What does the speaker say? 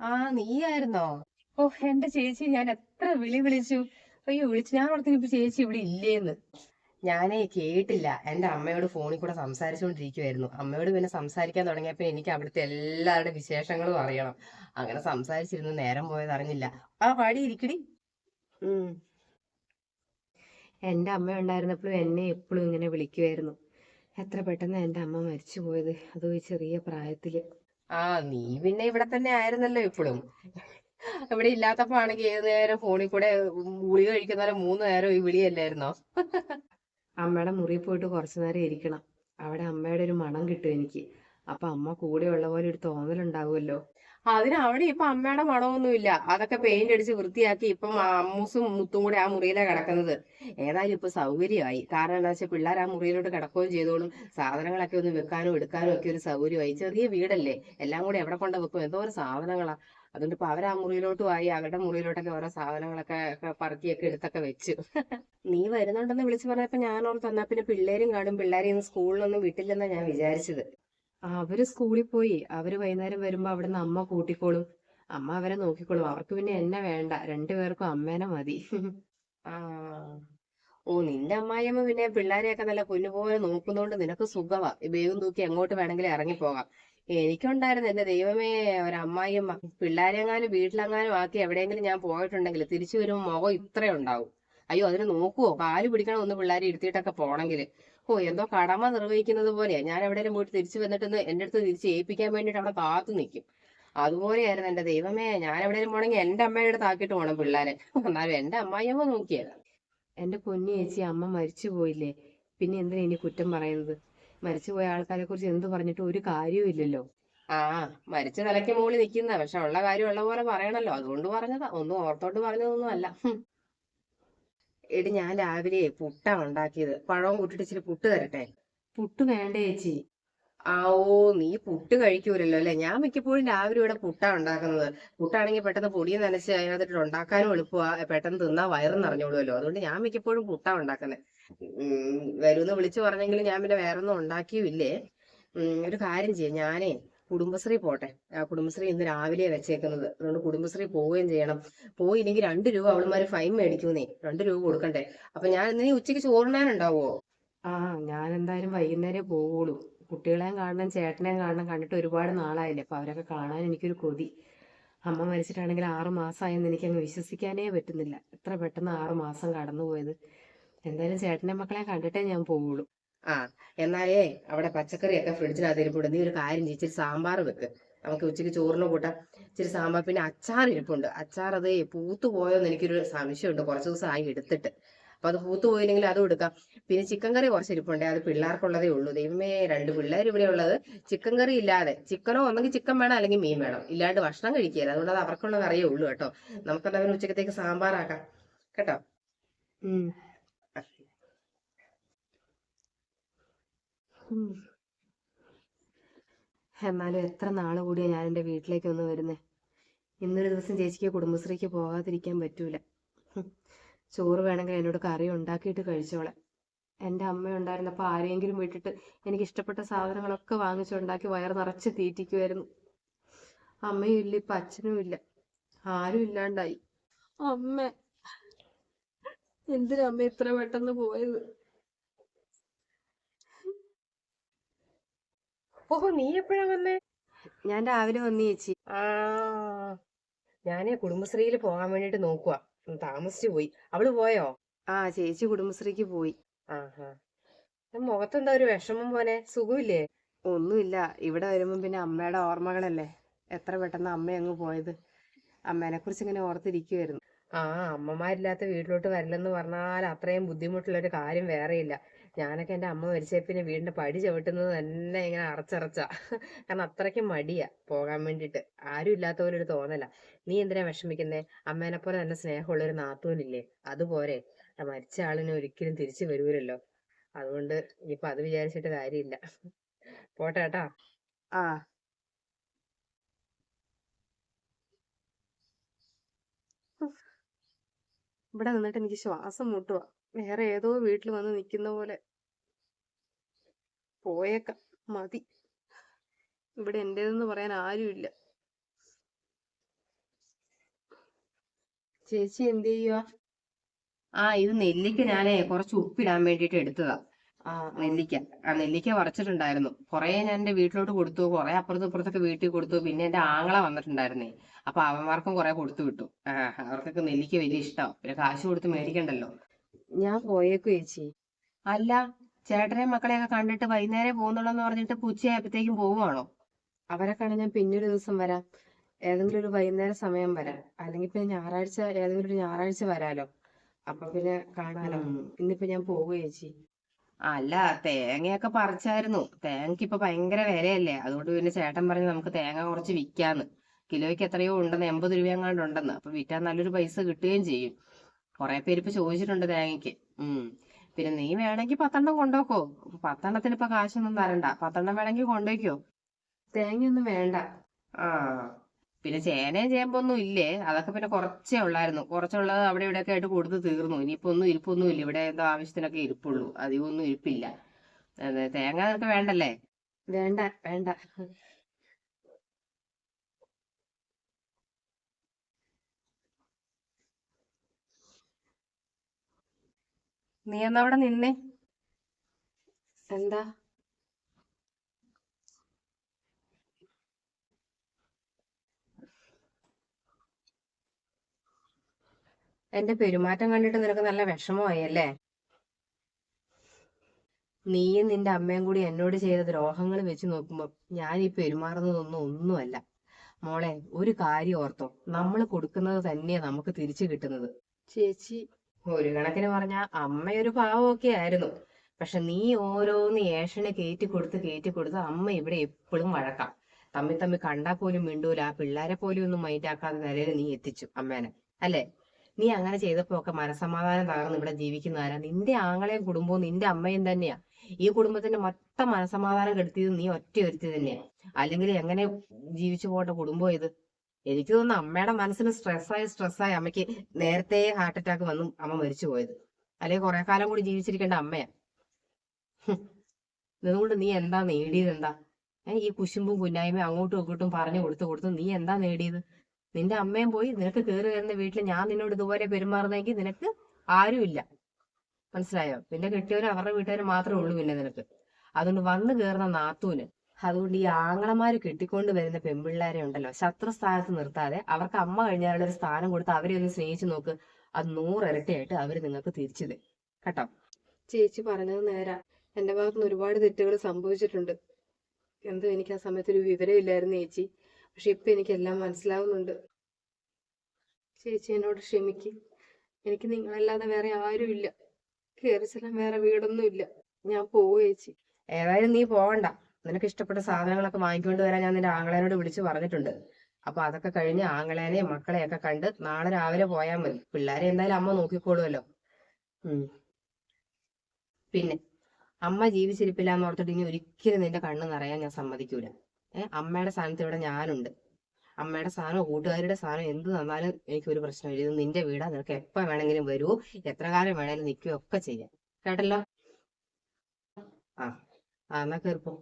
ആ നീയായിരുന്നോ? ഓ എന്റെ ചേച്ചി ഞാൻ എത്ര വിളി വിളിച്ചു. അയ്യോ വിളിച്ചു ഞാൻ ഓർത്തിന് ഇപ്പൊ ചേച്ചി ഇവിടെ ഇല്ലേന്ന്. ഞാനേ കേട്ടില്ല. എന്റെ അമ്മയോട് ഫോണിൽ കൂടെ സംസാരിച്ചുകൊണ്ടിരിക്കുവായിരുന്നു. അമ്മയോട് പിന്നെ സംസാരിക്കാൻ തുടങ്ങിയപ്പോ എനിക്ക് അവിടുത്തെ എല്ലാവരുടെ വിശേഷങ്ങളും അറിയണം. അങ്ങനെ സംസാരിച്ചിരുന്ന് നേരം പോയത് അറിഞ്ഞില്ല. ആ പാടി ഇരിക്കടി. എന്റെ അമ്മ ഉണ്ടായിരുന്നപ്പോഴും എന്നെ എപ്പോഴും ഇങ്ങനെ വിളിക്കുമായിരുന്നു എത്ര പെട്ടെന്ന് എന്റെ അമ്മ മരിച്ചു പോയത് അതും ഈ ചെറിയ പ്രായത്തിൽ. ആ നീ പിന്നെ ഇവിടെ തന്നെ ആയിരുന്നല്ലോ ഇപ്പോഴും ഇവിടെ ഇല്ലാത്തപ്പോ ആണെങ്കിൽ ഏത് നേരം ഫോണിൽ കൂടെ ഗുളിക കഴിക്കുന്ന മൂന്ന് നേരം ഈ വിളിയല്ലായിരുന്നോ? അമ്മയുടെ മുറി പോയിട്ട് കുറച്ചു നേരം ഇരിക്കണം. അവിടെ അമ്മയുടെ ഒരു മണം കിട്ടും എനിക്ക്. അപ്പൊ അമ്മ കൂടെ ഉള്ള പോലെ ഒരു തോന്നലുണ്ടാവുമല്ലോ. അതിന് അവിടെ ഇപ്പൊ അമ്മയുടെ മണമൊന്നുമില്ല. അതൊക്കെ പെയിന്റ് അടിച്ച് വൃത്തിയാക്കി ഇപ്പം അമ്മൂസും മുത്തും കൂടെ ആ മുറിയിലാ കിടക്കുന്നത്. ഏതായാലും ഇപ്പൊ സൗകര്യമായി. കാരണം എന്താ വെച്ചാൽ പിള്ളേർ ആ മുറിയിലോട്ട് കിടക്കുകയും ചെയ്തോളും. സാധനങ്ങളൊക്കെ ഒന്ന് വെക്കാനും എടുക്കാനും ഒക്കെ ഒരു സൗകര്യമായി. ചെറിയ വീടല്ലേ? എല്ലാം കൂടെ എവിടെ കൊണ്ട് വെക്കും? എന്തോ ഒരു സാധനങ്ങളാ. അതുകൊണ്ട് ഇപ്പൊ അവർ ആ മുറിയിലോട്ടും ആയി അവരുടെ മുറിയിലോട്ടൊക്കെ ഓരോ സാധനങ്ങളൊക്കെ പറക്കിയൊക്കെ എടുത്തൊക്കെ വെച്ചു. നീ വരുന്നുണ്ടെന്ന് വിളിച്ചു പറഞ്ഞപ്പോ ഞാൻ ഓർത്ത് എന്നാ പിന്നെ പിള്ളേരും കാണും. പിള്ളേരെയും സ്കൂളിലൊന്നും വിട്ടില്ലെന്നാ ഞാൻ വിചാരിച്ചത്. അവർ സ്കൂളിൽ പോയി. അവർ വൈകുന്നേരം വരുമ്പോ അവിടുന്ന് അമ്മ കൂട്ടിക്കോളും. അമ്മ അവരെ നോക്കിക്കോളും. അവർക്ക് പിന്നെ എന്നെ വേണ്ട. രണ്ടുപേർക്കും അമ്മേനെ മതി. ഓ നിന്റെ അമ്മായിയമ്മ പിന്നെ പിള്ളേരെയൊക്കെ നല്ല പൊന്നുപോലെ നോക്കുന്നോണ്ട് നിനക്ക് സുഖമാ ബേഗും തൂക്കി എങ്ങോട്ട് വേണമെങ്കിലും ഇറങ്ങിപ്പോകാം. എനിക്കുണ്ടായിരുന്നു എന്റെ ദൈവമേ ഒരമ്മായിയമ്മ പിള്ളേരെങ്ങാനും വീട്ടിലെങ്ങാനും ആക്കി എവിടെയെങ്കിലും ഞാൻ പോയിട്ടുണ്ടെങ്കിൽ തിരിച്ചു വരുമ്പോൾ മുഖം ഇത്രേ ഉണ്ടാവും. അയ്യോ അതിനെ നോക്കുവോ? കാൽ പിടിക്കണം ഒന്ന് പിള്ളേരെ ഇരുത്തിയിട്ടൊക്കെ പോണെങ്കിൽ ഓ എന്തോ കടമ നിർവഹിക്കുന്നത് പോലെയാ. ഞാൻ എവിടെയെങ്കിലും പോയിട്ട് തിരിച്ചു വന്നിട്ട് എന്റെ അടുത്ത് തിരിച്ച് ഏൽപ്പിക്കാൻ വേണ്ടിയിട്ട് അവിടെ കാത്തു നിൽക്കും അതുപോലെയായിരുന്നു എന്റെ ദൈവമേ. ഞാൻ എവിടെയെങ്കിലും പോണെങ്കിൽ എന്റെ അമ്മയുടെ അടുത്ത് ആക്കിയിട്ട് പോകണം പിള്ളേരെ. എന്നാലും എന്റെ അമ്മായിയമ്മ നോക്കിയത്. എന്റെ പൊന്നു ചേച്ചി അമ്മ മരിച്ചു പോയില്ലേ? പിന്നെ എന്തിനാ ഇനി കുറ്റം പറയുന്നത്? മരിച്ചുപോയ ആൾക്കാരെ കുറിച്ച് എന്ത് പറഞ്ഞിട്ട് ഒരു കാര്യവും ഇല്ലല്ലോ. ആ മരിച്ച തലയ്ക്ക് മുകളിൽ നിൽക്കുന്ന. പക്ഷെ ഉള്ള കാര്യം ഉള്ള പോലെ പറയണല്ലോ. അതുകൊണ്ട് പറഞ്ഞതാ. ഒന്നും ഓർത്തോണ്ട് പറഞ്ഞതൊന്നും അല്ല. എടി ഞാൻ രാവിലെ പുട്ടാ ഉണ്ടാക്കിയത്. പഴവും കൂട്ടിട്ട് ഇച്ചിരി പുട്ട് തരട്ടെ? പുട്ട് വേണ്ടേ ചേച്ചി. ആ ഓ നീ പുട്ട് കഴിക്കൂലല്ലോ അല്ലെ? ഞാൻ മിക്കപ്പോഴും രാവിലെ ഇവിടെ പുട്ടാ ഉണ്ടാക്കുന്നത്. പുട്ടാണെങ്കിൽ പെട്ടെന്ന് പൊടിയും നനച്ച് അതിനകത്തിട്ട് ഉണ്ടാക്കാനും എളുപ്പമാ. പെട്ടെന്ന് തിന്നാ വയറും നിറഞ്ഞോളുമല്ലോ. അതുകൊണ്ട് ഞാൻ മിക്കപ്പോഴും പുട്ടാ ഉണ്ടാക്കുന്നത് വരൂന്ന് വരുമെന്ന് വിളിച്ചു പറഞ്ഞെങ്കിലും ഞാൻ പിന്നെ വേറെ ഒന്നും ഉണ്ടാക്കിയുമില്ലേ ഉം ഒരു കാര്യം ചെയ്യാം. ഞാനേ കുടുംബശ്രീ പോട്ടെ. ആ കുടുംബശ്രീ ഇന്ന് രാവിലെ വെച്ചേക്കുന്നത്. അതുകൊണ്ട് കുടുംബശ്രീ പോവുകയും ചെയ്യണം. പോയില്ലെങ്കിൽ രണ്ട് രൂപ അവളുമാര് ഫൈൻ മേടിക്കുന്നേ. രണ്ട് രൂപ കൊടുക്കണ്ടേ. അപ്പൊ ഞാൻ ഇന്ന് ഉച്ചയ്ക്ക് ചോറിനാനുണ്ടാവോ ആ ഞാൻ എന്തായാലും വൈകുന്നേരം പോവുള്ളൂ. കുട്ടികളെയും കാണണം ചേട്ടനെയും കാണണം കണ്ടിട്ട് ഒരുപാട് നാളായില്ലേ. അപ്പൊ അവരൊക്കെ കാണാൻ എനിക്കൊരു കൊതി. അമ്മ മരിച്ചിട്ടാണെങ്കിൽ ആറു മാസമായെന്ന് എനിക്ക് അങ്ങ് വിശ്വസിക്കാനേ പറ്റുന്നില്ല. എത്ര പെട്ടെന്ന് ആറു മാസം കടന്നുപോയത്. എന്തായാലും ചേട്ടന്റെ മക്കളെ കണ്ടിട്ടേ ഞാൻ പോവുള്ളൂ. ആ എന്നാലേ അവിടെ പച്ചക്കറിയൊക്കെ ഫ്രിഡ്ജിനകത്ത് ഇരിപ്പുണ്ട്. നീ ഒരു കാര്യം ഇച്ചിരി സാമ്പാർ വെക്ക്. നമുക്ക് ഉച്ചയ്ക്ക് ചോറിന് കൂട്ടാം. ഇച്ചിരി സാമ്പാർ. പിന്നെ അച്ചാർ ഇരിപ്പുണ്ട്. അച്ചാർ അത് പൂത്തു പോയോന്ന് എനിക്കൊരു സംശയമുണ്ട്. കുറച്ച് ദിവസം ആയി എടുത്തിട്ട്. അപ്പൊ അത് പൂത്തു പോയില്ലെങ്കിൽ അതും എടുക്കാം. പിന്നെ ചിക്കൻ കറി കുറച്ച് ഇരിപ്പുണ്ട്. അത് പിള്ളേർക്കുള്ളതേ ഉള്ളൂ. ദൈവമേ രണ്ട് പിള്ളേർ ഇവിടെ ഉള്ളത്. ചിക്കൻ കറി ഇല്ലാതെ ചിക്കനോ ഒന്നെങ്കിൽ ചിക്കൻ വേണം അല്ലെങ്കിൽ മീൻ വേണം. ഇല്ലാണ്ട് ഭക്ഷണം കഴിക്കുകയില്ല അതുകൊണ്ട് അത് അവർക്കുള്ള കറിയേ ഉള്ളൂ കേട്ടോ. നമുക്കെല്ലാവരും ഉച്ചക്കത്തേക്ക് സാമ്പാറാക്കാം. കേട്ടോ? എന്നാലും എത്ര നാൾ കൂടിയാ ഞാൻ എന്റെ വീട്ടിലേക്ക് ഒന്ന് വരുന്നേ? ഇന്നൊരു ദിവസം ചേച്ചിക്ക് കുടുംബശ്രീക്ക് പോകാതിരിക്കാൻ പറ്റൂല. ചോറ് വേണമെങ്കിൽ എന്നോട് കറി ഉണ്ടാക്കിയിട്ട് കഴിച്ചോളെ. എന്റെ അമ്മ ഉണ്ടായിരുന്നപ്പോൾ ആരെങ്കിലും വിട്ടിട്ട് എനിക്ക് ഇഷ്ടപ്പെട്ട സാധനങ്ങളൊക്കെ വാങ്ങിച്ചുണ്ടാക്കി വയറ് നിറച്ച് തീറ്റിക്കുമായിരുന്നു അമ്മയും ഇല്ല ഇപ്പൊ അച്ഛനും ഇല്ല. ആരും ഇല്ലാണ്ടായി. അമ്മ എന്തിനാ അമ്മ ഇത്ര പെട്ടെന്ന് പോയത്? ഓഹോ നീ എപ്പോഴാ വന്നേ? ഞാൻ രാവിലെ വന്നു ചേച്ചി. ആ ഞാനേ കുടുംബശ്രീയിൽ പോകാൻ വേണ്ടിട്ട് നോക്കുവാ. താമസിച്ചു പോയി. അവൾ പോയോ? ആ ചേച്ചി കുടുംബശ്രീക്ക് പോയി. ആഹാ. മുഖത്തെന്താ ഒരു വിഷമം പോലെ സുഖമില്ലേ? ഒന്നുമില്ല. ഇവിടെ വരുമ്പോ പിന്നെ അമ്മയുടെ ഓർമ്മകളല്ലേ? എത്ര പെട്ടെന്ന് അമ്മ അങ്ങ് പോയത്. അമ്മേനെ കുറിച്ച് ഇങ്ങനെ ഓർത്തിരിക്കുവായിരുന്നു. ആ അമ്മമാരില്ലാത്ത വീട്ടിലോട്ട് വരില്ലെന്ന് പറഞ്ഞാൽ അത്രയും ബുദ്ധിമുട്ടുള്ള ഒരു കാര്യം വേറെയില്ല. ഞാനൊക്കെ എന്റെ അമ്മ മരിച്ചേ പിന്നെ വീടിന്റെ പടി ചവിട്ടുന്നത് തന്നെ ഇങ്ങനെ അറച്ചറച്ചാ. കാരണം അത്രയ്ക്ക് മടിയാ പോകാൻ വേണ്ടിയിട്ട് ആരും ഇല്ലാത്ത പോലെ ഒരു തോന്നല. നീ എന്തിനാ വിഷമിക്കുന്നേ? അമ്മേനെ പോലെ നല്ല സ്നേഹമുള്ള ഒരു നാത്തൂനില്ലേ? അതുപോലെ മരിച്ച ആളിനെ ഒരിക്കലും തിരിച്ചു വരൂലല്ലോ. അതുകൊണ്ട് ഇപ്പോ അത് വിചാരിച്ചിട്ട് കാര്യമില്ല. പോട്ടെ കേട്ടാ. ആ. ഇവിടെ നിന്നിട്ട് എനിക്ക് ശ്വാസം മുട്ടുക വേറെ ഏതോ വീട്ടിൽ വന്ന് നിൽക്കുന്ന പോലെ. പോയേക്കാം. മതി. ഇവിടെ എന്റേതെന്ന് പറയാൻ ആരുമില്ല. ചേച്ചി എന്ത് ചെയ്യുക ആ ഇത് നെല്ലിക്ക ഞാനേ കുറച്ച് ഉപ്പിടാൻ വേണ്ടിട്ട് എടുത്തതാ. ആ നെല്ലിക്ക. ആ നെല്ലിക്ക പറിച്ചിട്ടുണ്ടായിരുന്നു. കുറെ ഞാൻ എന്റെ വീട്ടിലോട്ട് കൊടുത്തു. കുറെ അപ്പുറത്തും ഇപ്പുറത്തൊക്കെ വീട്ടിൽ കൊടുത്തു. പിന്നെ എന്റെ ആങ്ങള വന്നിട്ടുണ്ടായിരുന്നേ. അപ്പൊ അവന്മാർക്കും കുറെ കൊടുത്തു വിട്ടു. ആ അവർക്കൊക്കെ നെല്ലിക്ക വലിയ ഇഷ്ടമാണ് പിന്നെ കാശ് കൊടുത്ത് മേടിക്കണ്ടല്ലോ. ഞാൻ പോയേക്കു ചേച്ചി. അല്ല ചേട്ടനെയും മക്കളെയൊക്കെ കണ്ടിട്ട് വൈകുന്നേരം പോകുന്നുള്ളെന്ന് പറഞ്ഞിട്ട് പുച്ചയായപ്പോഴത്തേക്കും പോവുകയാണോ അവരെ കാണാൻ ഞാൻ പിന്നൊരു ദിവസം വരാം. ഏതെങ്കിലും ഒരു വൈകുന്നേര സമയം വരാം. അല്ലെങ്കിൽ പിന്നെ ഞായറാഴ്ച ഏതെങ്കിലും ഒരു ഞായറാഴ്ച വരാലോ. അപ്പൊ പിന്നെ കാണാലോ. ഇന്നിപ്പോ ഞാൻ പോവുക ചേച്ചി. അല്ല തേങ്ങയൊക്കെ പറിച്ചായിരുന്നു. തേങ്ങക്ക് ഇപ്പൊ ഭയങ്കര വിലയല്ലേ. അതുകൊണ്ട് പിന്നെ ചേട്ടൻ പറഞ്ഞു നമുക്ക് തേങ്ങ കുറച്ച് വിൽക്കാന്ന് കിലോയ്ക്ക് എത്രയോ ഉണ്ടെന്ന് എൺപത് രൂപ എങ്ങാണ്ട് ഉണ്ടെന്ന്. അപ്പൊ വിറ്റാൽ നല്ലൊരു പൈസ കിട്ടുകയും ചെയ്യും. കുറെ പേര് ഇപ്പൊ ചോദിച്ചിട്ടുണ്ട് തേങ്ങയ്ക്ക്. ഉം. പിന്നെ നീ വേണമെങ്കിൽ പത്തെണ്ണം കൊണ്ടുപോക്കോ പത്തെണ്ണത്തിന് ഇപ്പൊ കാശൊന്നും തരണ്ട. പത്തെണ്ണം വേണമെങ്കിൽ കൊണ്ടുപോയിക്കോ തേങ്ങയൊന്നും വേണ്ട. ആ. പിന്നെ ചേനയും ചേമ്പൊന്നും ഇല്ലേ? അതൊക്കെ പിന്നെ കുറച്ചേ ഉള്ളായിരുന്നു. കുറച്ചുള്ളത് അവിടെ ഇവിടെയൊക്കെ ആയിട്ട് കൊടുത്ത് തീർന്നു. ഇനിയിപ്പോ ഒന്നും ഇരിപ്പൊന്നും ഇല്ല. ഇവിടെ എന്തോ ആവശ്യത്തിനൊക്കെ ഇരിപ്പുള്ളൂ. അധികമൊന്നും ഇരിപ്പില്ല. തേങ്ങ നിനക്ക് വേണ്ടല്ലേ? വേണ്ട വേണ്ട. നീ എന്നാ അവിടെ നിന്നേ? എന്താ? എന്റെ പെരുമാറ്റം കണ്ടിട്ട് നിനക്ക് നല്ല വിഷമമായി അല്ലേ? നീയും നിന്റെ അമ്മയും കൂടി എന്നോട് ചെയ്ത ദ്രോഹങ്ങൾ വെച്ച് നോക്കുമ്പോ ഞാൻ ഈ പെരുമാറുന്നതൊന്നും ഒന്നുമല്ല. മോളെ ഒരു കാര്യം ഓർത്തോ. നമ്മൾ കൊടുക്കുന്നത് തന്നെയാ നമുക്ക് തിരിച്ചു കിട്ടുന്നത്. ചേച്ചി ഒരു കണക്കിന് പറഞ്ഞ അമ്മയൊരു പാവമൊക്കെ ആയിരുന്നു. പക്ഷെ നീ ഓരോന്ന് ഏഷന് കയറ്റി കൊടുത്ത് കയറ്റി കൊടുത്ത് അമ്മ ഇവിടെ എപ്പോഴും വഴക്കാം. തമ്മി തമ്മി കണ്ടാ പോലും മിണ്ടൂല ആ പിള്ളേരെ പോലും ഒന്നും മൈൻഡ് ആക്കാതെ നിലയിൽ നീ എത്തിച്ചു അമ്മേനെ. അല്ലേ? നീ അങ്ങനെ ചെയ്തപ്പോ ഒക്കെ മനസമാധാനം തകർന്ന് ഇവിടെ ജീവിക്കുന്ന ആരാ? നിന്റെ ആങ്ങളെയും കുടുംബവും നിന്റെ അമ്മയും തന്നെയാ. ഈ കുടുംബത്തിന്റെ മൊത്തം മനസമാധാനം കെടുത്തിയത് നീ ഒറ്റ ഒരുത്തി തന്നെയാ. അല്ലെങ്കിൽ എങ്ങനെ ജീവിച്ചു പോട്ട കുടുംബം ഇത്? എനിക്ക് തോന്നുന്നു അമ്മയുടെ മനസ്സിന് സ്ട്രെസ്സായി സ്ട്രെസ്സായി അമ്മയ്ക്ക് നേരത്തെ ഹാർട്ട് അറ്റാക്ക് വന്നു അമ്മ മരിച്ചു പോയത്. അല്ലെങ്കിൽ കുറെ കാലം കൂടി ജീവിച്ചിരിക്കേണ്ട അമ്മയാ. ഹും. ഇതുകൊണ്ട് നീ എന്താ നേടിയത് എന്താ? ഈ കുശുമ്പും കുന്നായ്മയും അങ്ങോട്ടും ഇങ്ങോട്ടും പറഞ്ഞു കൊടുത്തു കൊടുത്തു നീ എന്താ നേടിയത്? നിന്റെ അമ്മയും പോയി നിനക്ക് കയറി വരുന്ന വീട്ടിൽ ഞാൻ നിന്നോട് ഇതുപോലെ പെരുമാറുന്നെങ്കിൽ നിനക്ക് ആരുമില്ല. മനസ്സിലായോ? പിന്നെ കെട്ടിയവരും അവരുടെ വീട്ടുകാരും മാത്രമേ ഉള്ളൂ പിന്നെ നിനക്ക്. അതുകൊണ്ട് വന്നു കയറുന്ന നാത്തൂന് അതുകൊണ്ട് ഈ ആങ്ങളമാര് കെട്ടിക്കൊണ്ട് വരുന്ന പെൺപിള്ളേരെ ഉണ്ടല്ലോ ശത്രു സ്ഥാനത്ത് നിർത്താതെ അവർക്ക് അമ്മ കഴിഞ്ഞാലുള്ള ഒരു സ്ഥാനം കൊടുത്ത് അവരെ ഒന്ന് സ്നേഹിച്ചു നോക്ക്. അത് നൂറിരട്ടിയായിട്ട് അവർ നിങ്ങൾക്ക് തിരിച്ചു തരും. കേട്ടോ? ചേച്ചി പറഞ്ഞത് നേരാ. എന്റെ ഭാഗത്തുനിന്ന് ഒരുപാട് തെറ്റുകൾ സംഭവിച്ചിട്ടുണ്ട്. എന്തോ എനിക്ക് ആ സമയത്ത് ഒരു വിവരമില്ലായിരുന്നു ചേച്ചി. പക്ഷെ ഇപ്പൊ എനിക്ക് എല്ലാം മനസ്സിലാവുന്നുണ്ട്. ചേച്ചി എന്നോട് ക്ഷമിക്ക്. എനിക്ക് നിങ്ങളല്ലാതെ വേറെ ആരുമില്ല കയറി ചെല്ലാൻ വേറെ വീടൊന്നും ഇല്ല ഞാൻ പോവു ചേച്ചി. ഏതായാലും നീ പോവണ്ട. നിനക്ക് ഇഷ്ടപ്പെട്ട സാധനങ്ങളൊക്കെ വാങ്ങിക്കൊണ്ട് വരാൻ ഞാൻ നിന്റെ ആങ്ങളേനോട് വിളിച്ചു പറഞ്ഞിട്ടുണ്ട്. അപ്പൊ അതൊക്കെ കഴിഞ്ഞ് ആങ്ങളേനെയും മക്കളെയൊക്കെ കണ്ട് നാളെ രാവിലെ പോയാൽ മതി. പിള്ളേരെ എന്തായാലും അമ്മ നോക്കിക്കോളുമല്ലോ. ഉം. പിന്നെ അമ്മ ജീവിച്ചിരിപ്പില്ല എന്ന് ഓർത്തിട്ട് ഇനി ഒരിക്കലും നിന്റെ കണ്ണ് നിറയാൻ ഞാൻ സമ്മതിക്കൂല. ഏഹ് അമ്മയുടെ സ്ഥാനത്ത് ഇവിടെ ഞാനുണ്ട്. അമ്മയുടെ സ്ഥാനം കൂട്ടുകാരുടെ സ്ഥാനം എന്ത് തന്നാലും എനിക്ക് ഒരു പ്രശ്നമില്ല ഇത് നിന്റെ വീടാ. നിനക്ക് എപ്പോ വേണമെങ്കിലും വരൂ. എത്ര കാലം വേണമെങ്കിലും നിൽക്കുകയോ ഒക്കെ ചെയ്യാം. കേട്ടല്ലോ? ആ എന്നാ കേറിപ്പോ